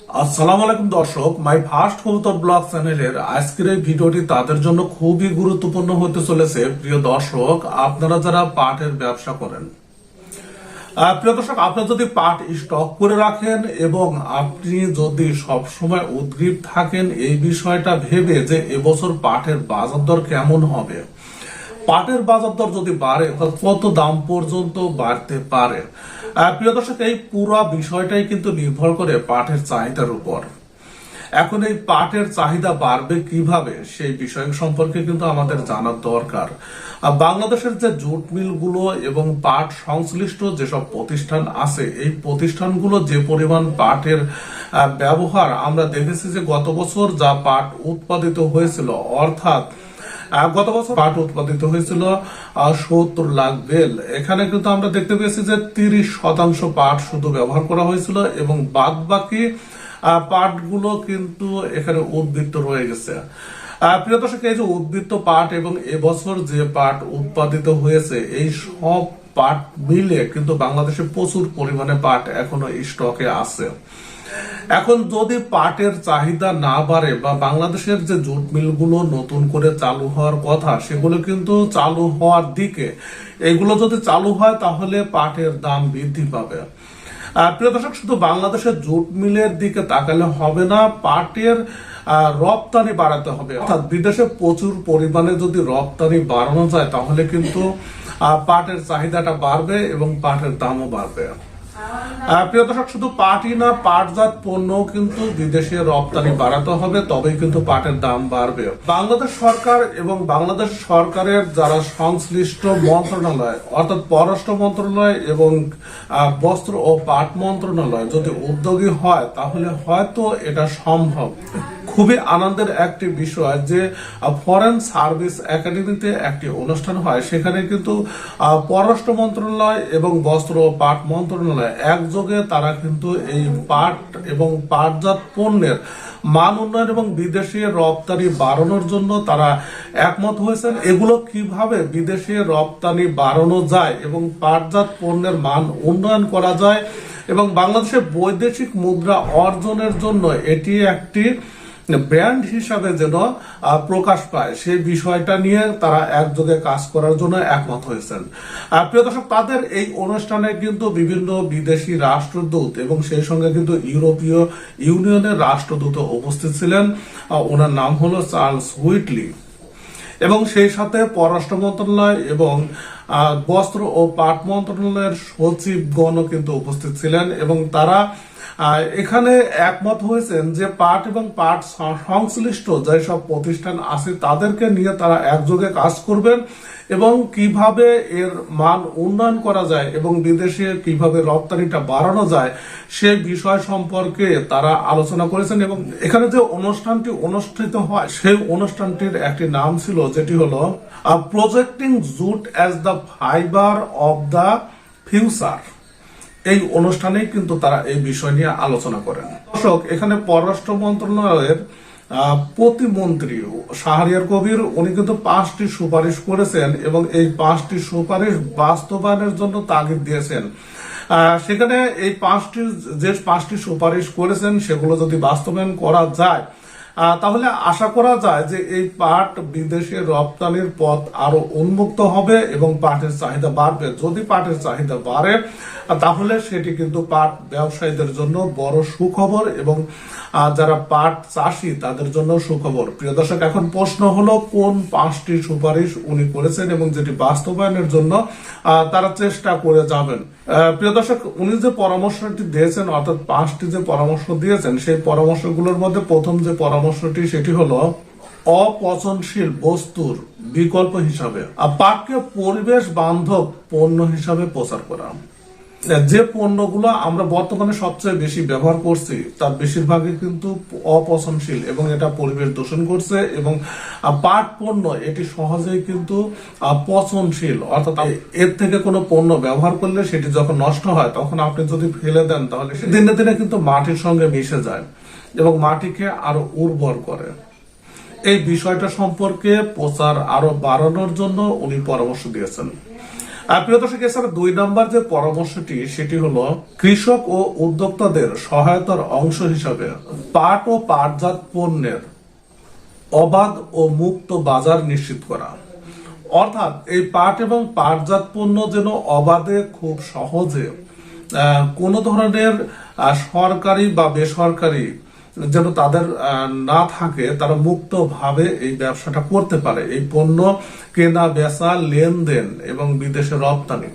আসসালামু আলাইকুম দর্শক মাই ফার্স্ট কবুতর ব্লগ চ্যানেলের আজকের এই ভিডিওটি তাদের জন্য খুবই গুরুত্বপূর্ণ হতে চলেছে। প্রিয় দর্শক, আপনারা যারা পাটের ব্যবসা করেন প্রিয় দর্শক, আপনারা যদি পাট স্টক করে রাখেন এবং আপনি যদি সবসময় উদ্গ্রীব থাকেন, এই বিষয়টা ভেবে যে এবছর পাটের বাজার দর কেমন হবে। পাটের বাজার দর যদি বাড়ে কত দাম পর্যন্ত বাড়তে পারে? প্রিয় দর্শক, এই পুরো বিষয়টাই কিন্তু নির্ভর করে পাটের চাহিদার উপর। এখন এই পাটের চাহিদা বাড়বে কীভাবে, সেই বিষয় সম্পর্কে কিন্তু আমাদের জানার দরকার। বাংলাদেশের যে জুট মিলগুলো এবং পাট সংশ্লিষ্ট যেসব প্রতিষ্ঠান আছে, এই প্রতিষ্ঠানগুলো যে পরিমাণ পাটের ব্যবহার, আমরা দেখেছি যে গত বছর যা পাট উৎপাদিত হয়েছিল, অর্থাৎ গত বছর পাট উৎপাদিত হয়েছিল সত্তর লাখ বেল। এখানে কিন্তু আমরা দেখতে পেয়েছি যে তিরিশ শতাংশ পাট শুধু ব্যবহার করা হয়েছিল এবং বাদ বাকি পাটগুলো কিন্তু এখানে উদ্বৃত্ত রয়ে গেছে। প্রিয় দর্শক, এই যে উদ্বৃত্ত পাট এবং এবছর যে পাট উৎপাদিত হয়েছে, এই সব পাট মিলে কিন্তু বাংলাদেশে প্রচুর পরিমাণে পাট এখনও স্টকে আছে। এখন যদি পাটের চাহিদা না বাড়ে বা বাংলাদেশের যে জুট মিলগুলো নতুন করে চালু হওয়ার কথা, সেগুলো কিন্তু চালু হওয়ার দিকে। এগুলো যদি চালু হয়, তাহলে পাটের দাম বৃদ্ধি পাবে। প্রিয় দর্শক, শুধু বাংলাদেশের জুট মিলের দিকে তাকালে হবে না, পাটের রপ্তানি বাড়াতে হবে। অর্থাৎ বিদেশে প্রচুর পরিমাণে যদি রপ্তানি বাড়ানো যায়, তাহলে কিন্তু পাটের চাহিদাটা বাড়বে এবং পাটের দামও বাড়বে। প্রিয় দর্শক, শুধু পাটই না, পাটজাত পণ্য কিন্তু বিদেশে রপ্তানি বাড়াতে হবে, তবেই কিন্তু পাটের দাম বাড়বে। বাংলাদেশ সরকার এবং বাংলাদেশ সরকারের যারা সংশ্লিষ্ট মন্ত্রণালয়, অর্থাৎ পররাষ্ট্র মন্ত্রণালয় এবং বস্ত্র ও পাট মন্ত্রণালয় যদি উদ্যোগী হয়, তাহলে হয়তো এটা সম্ভব। খুবই আনন্দের একটি বিষয় যে ফরেন সার্ভিস একাডেমিতে একটি অনুষ্ঠান হয়। সেখানে কিন্তু পররাষ্ট্র মন্ত্রণালয় এবং বস্ত্র ও পাট মন্ত্রণালয় একযোগে তারা কিন্তু এই পাট এবং পাটজাত পণ্যের মান উন্নয়ন এবং বিদেশে রপ্তানি বাড়ানোর জন্য তারা একমত হয়েছেন। এগুলো কীভাবে বিদেশে রপ্তানি বাড়ানো যায় এবং পাটজাত পণ্যের মান উন্নয়ন করা যায় এবং বাংলাদেশের বৈদেশিক মুদ্রা অর্জনের জন্য এটি একটি ব্র্যান্ড হিসাবে যেন প্রকাশ পায় সেই বিষয়টা নিয়ে তারা একযোগে কাজ করার জন্য একমত হয়েছেন। প্রিয় দর্শক, তাদের এই অনুষ্ঠানে কিন্তু বিভিন্ন বিদেশি রাষ্ট্রদূত এবং সেই সঙ্গে কিন্তু ইউরোপীয় ইউনিয়নের রাষ্ট্রদূত উপস্থিত ছিলেন। ওনার নাম হলো চার্লস হুইটলি। এবং সেই সাথে পররাষ্ট্র মন্ত্রণালয় এবং বস্ত্র ও পাট মন্ত্রণালয়ের সচিবগণও কিন্তু উপস্থিত ছিলেন এবং তারা এখানে একমত হয়েছেন যে পাট এবং পাট সংশ্লিষ্ট যেসব প্রতিষ্ঠান আছে তাদেরকে নিয়ে তারা একযোগে কাজ করবেন এবং কীভাবে এর মান উন্নয়ন করা যায় এবং বিদেশে কীভাবে রপ্তানিটা বাড়ানো যায় সে বিষয় সম্পর্কে তারা আলোচনা করেছেন এবং এখানে যে অনুষ্ঠানটি অনুষ্ঠিত হয়, সেই অনুষ্ঠানটির একটি নাম ছিল, যেটি হলো projecting jute as the fibre of the future এই অনুষ্ঠানেই কিন্তু তারা এই বিষয় নিয়ে আলোচনা করেন। দর্শক, এখানে পররাষ্ট্র মন্ত্রণালয়ের প্রতিমন্ত্রী শাহরিয়ার কবির, উনি কিন্তু পাঁচটি সুপারিশ করেছেন এবং এই পাঁচটি সুপারিশ বাস্তবায়নের জন্য তাগিদ দিয়েছেন। সেখানে এই পাঁচটি, যে পাঁচটি সুপারিশ করেছেন, সেগুলো যদি বাস্তবায়ন করা যায় তাহলে আশা করা যায় যে এই পাট বিদেশে রপ্তানির পথ আরও উন্মুক্ত হবে এবং পাটের চাহিদা বাড়বে। যদি পাটের চাহিদা বাড়ে তাহলে সেটি কিন্তু পাট ব্যবসায়ীদের জন্য বড় সুখবর এবং যারা পাট চাষি, তাদের জন্য সুখবর। প্রিয় দর্শক, এখন প্রশ্ন হলো, কোন পাঁচটি সুপারিশ উনি করেছেন এবং যেটি বাস্তবায়নের জন্য তারা চেষ্টা করে যাবেন? প্রিয় দর্শক, উনি যে পরামর্শটি দিয়েছেন, অর্থাৎ পাঁচটি যে পরামর্শ দিয়েছেন, সেই পরামর্শগুলোর মধ্যে প্রথম যে পরামর্শটি, সেটি হলো অপচনশীল বস্তুর বিকল্প হিসাবে, আর পাটকে পরিবেশ বান্ধব পণ্য হিসাবে প্রচার করা। যে পণ্যগুলো আমরা বর্তমানে সবচেয়ে বেশি ব্যবহার করছি, তার বেশিরভাগই কিন্তু অপচনশীল এবং এটা পরিবেশ দূষণ করছে এবং পাট পণ্য এটি সহজেই কিন্তু পচনশীল। অর্থাৎ এর থেকে কোনো পণ্য ব্যবহার করলে সেটি যখন নষ্ট হয়, তখন আপনি যদি ফেলে দেন, তাহলে সে দিনে দিনে কিন্তু মাটির সঙ্গে মিশে যায় এবং মাটিকে আরও উর্বর করে। এই বিষয়টা সম্পর্কে প্রচার আরও বাড়ানোর জন্য উনি পরামর্শ দিয়েছেন। প্রিয় দর্শক, এছাড়া দুই নম্বর যে পরামর্শটি, সেটি হলো কৃষক ও উদ্যোক্তাদের সহায়তার অংশ হিসাবে পাট ও পাটজাত পণ্যের অবাধ ও মুক্ত বাজার নিশ্চিত করা। অর্থাৎ এই পাট এবং পাটজাত পণ্য যেন অবাধে, খুব সহজে কোনো ধরনের সরকারি বা বেসরকারি যেন তাদের না থাকে, তারা মুক্তভাবে এই ব্যবসাটা করতে পারে। এই পণ্য কেনা, বেচা, লেনদেন এবং বিদেশে রপ্তানি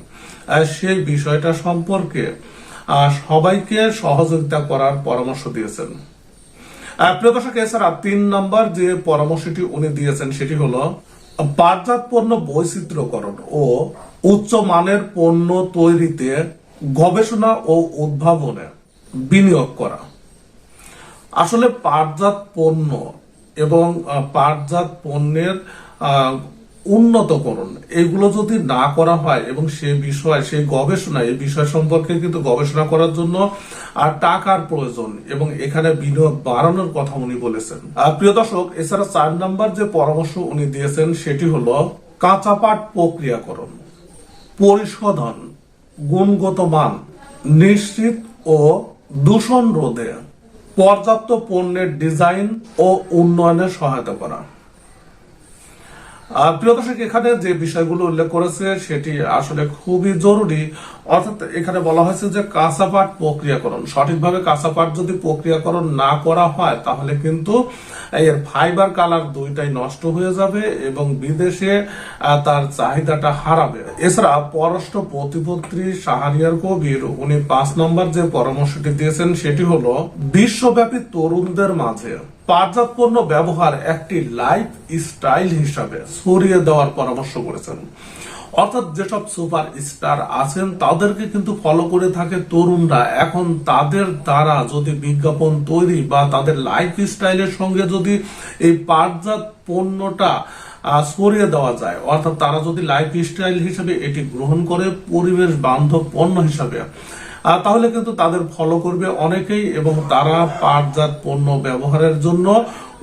সেই বিষয়টা সম্পর্কে সবাইকে সহযোগিতা করার পরামর্শ দিয়েছেন। প্রিয় এছাড়া তিন নম্বর যে পরামর্শটি উনি দিয়েছেন সেটি হলো, পাটজাত পণ্য বৈচিত্র্যকরণ ও উচ্চ মানের পণ্য তৈরিতে গবেষণা ও উদ্ভাবনে বিনিয়োগ করা। আসলে পাটজাত পণ্য এবং পাটজাত পণ্যের উন্নতকরণ, এগুলো যদি না করা হয় এবং সে বিষয় সেই গবেষণা এই বিষয় সম্পর্কে কিন্তু গবেষণা করার জন্য আর টাকার প্রয়োজন এবং এখানে বিনিয়োগ বাড়ানোর কথা উনি বলেছেন। প্রিয় দর্শক, এছাড়া চার নাম্বার যে পরামর্শ উনি দিয়েছেন সেটি হলো কাঁচা পাট প্রক্রিয়াকরণ, পরিশোধন, গুণগত মান, নিশ্চিত ও দূষণ রোধে পর্যাপ্ত পণ্যের ডিজাইন ও উন্নয়নে সহায়তা করা। প্রিয় দর্শক এখানে যে বিষয়গুলো উল্লেখ করেছে, সেটি আসলে খুবই জরুরি। অর্থাৎ এখানে বলা হয়েছে যে কাঁচা পাট প্রক্রিয়াকরণ, সঠিকভাবে কাঁচা পাট যদি প্রক্রিয়াকরণ না করা হয়, তাহলে কিন্তু এর ফাইবার কালার দুইটাই নষ্ট হয়ে যাবে এবং বিদেশে তার চাহিদাটা হারাবে। এছাড়া পররাষ্ট্র প্রতিমন্ত্রী শাহরিয়ার কবির, উনি পাঁচ নম্বর যে পরামর্শটি দিয়েছেন, সেটি হলো, বিশ্বব্যাপী তরুণদের মাঝে পাটজাত পণ্য ব্যবহার একটি লাইফ স্টাইল হিসাবে ছড়িয়ে দেওয়ার পরামর্শ করেছেন। অর্থাৎ যেসব সুপার স্টার আছেন, তাদেরকে কিন্তু ফলো করে থাকে তরুণরা। এখন তাদের দ্বারা যদি বিজ্ঞাপন তৈরি বা তাদের লাইফ স্টাইলের সঙ্গে যদি এই পাটজাত পণ্যটা ছড়িয়ে দেওয়া যায়, অর্থাৎ তারা যদি লাইফ স্টাইল হিসেবে এটি গ্রহণ করে পরিবেশ বান্ধব পণ্য হিসাবে তাহলে কিন্তু তাদের ফলো করবে অনেকেই এবং তারা পাটজাত পণ্য ব্যবহারের জন্য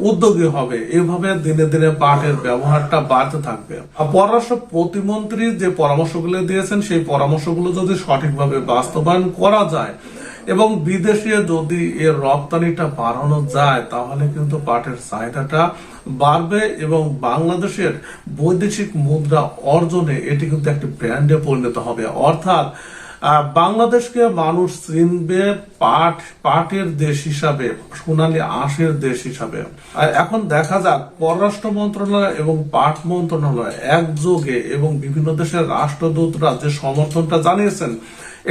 উদ্যোগী হবে। এভাবে দিনে দিনে পাটের ব্যবহারটা বাড়তে থাকবে। পররাষ্ট্র প্রতিমন্ত্রী যে পরামর্শগুলো দিয়েছেন, সেই পরামর্শগুলো যদি সঠিকভাবে বাস্তবায়ন করা যায় এবং বিদেশে যদি এর রপ্তানিটা বাড়ানো যায়, তাহলে কিন্তু পাটের চাহিদাটা বাড়বে এবং বাংলাদেশের বৈদেশিক মুদ্রা অর্জনে এটি কিন্তু একটি ব্র্যান্ডে পরিণত হবে। অর্থাৎ বাংলাদেশকে মানুষ চিনবে পাট, পাটের দেশ হিসাবে, সোনালী আঁশের দেশ হিসাবে। এখন দেখা যাক, পররাষ্ট্র মন্ত্রণালয় এবং পাট মন্ত্রণালয় একযোগে এবং বিভিন্ন দেশের রাষ্ট্রদূতরা যে সমর্থনটা জানিয়েছেন,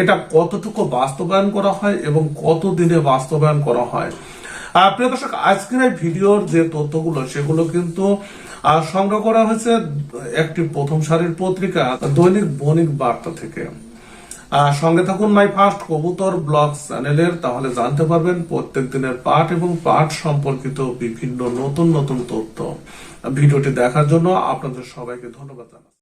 এটা কতটুকু বাস্তবায়ন করা হয় এবং কত দিনে বাস্তবায়ন করা হয়। প্রিয় দর্শক, আজকের এই ভিডিওর যে তথ্যগুলো, সেগুলো কিন্তু সংগ্রহ করা হয়েছে একটি প্রথম সারির পত্রিকা, দৈনিক বণিক বার্তা থেকে। সঙ্গে থাকুন মাই ফার্স্ট কবুতর ব্লগ চ্যানেলের, তাহলে জানতে পারবেন প্রত্যেক দিনের পাঠ এবং পাঠ সম্পর্কিত বিভিন্ন নতুন নতুন তথ্য। ভিডিওটি দেখার জন্য আপনাদের সবাইকে ধন্যবাদ জানাচ্ছি।